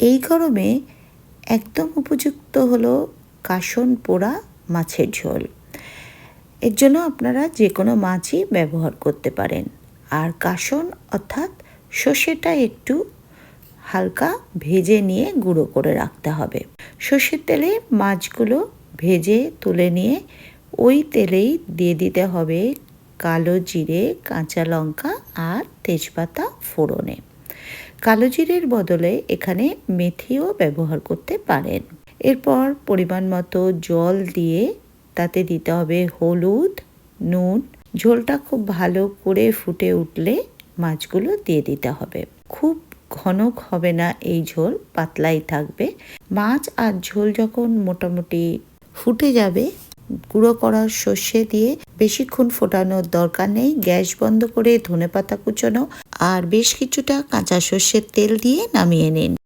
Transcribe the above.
এই গরমে একদম উপযুক্ত হলো কাসন পোড়া মাছের ঝোল। এর জন্য আপনারা যে কোনো মাছই ব্যবহার করতে পারেন। আর কাসন অর্থাৎ সর্ষেটা একটু হালকা ভেজে নিয়ে গুঁড়ো করে রাখতে হবে। সর্ষের তেলে মাছগুলো ভেজে তুলে নিয়ে ওই তেলেই দিয়ে দিতে হবে কালো জিরে, কাঁচা লঙ্কা আর তেজপাতা ফোড়নে। কালো জিরের বদলে এখানে মেথিও ব্যবহার করতে পারেন। এরপর পরিমাণ মতো জল দিয়ে তাতে দিতে হবে হলুদ, নুন। ঝোলটা খুব ভালো করে ফুটে উঠলে মাছগুলো দিয়ে দিতে হবে। খুব ঘন হবে না এই ঝোল, পাতলাই থাকবে। মাছ আর ঝোল যখন মোটামুটি ফুটে যাবে, গুঁড়ো করা সর্ষে দিয়ে বেশিক্ষণ ফোটানোর দরকার নেই। গ্যাস বন্ধ করে ধনেপাতা কুচোনো আর বেশ কিছুটা কাঁচা সর্ষের তেল দিয়ে নামিয়ে নিন।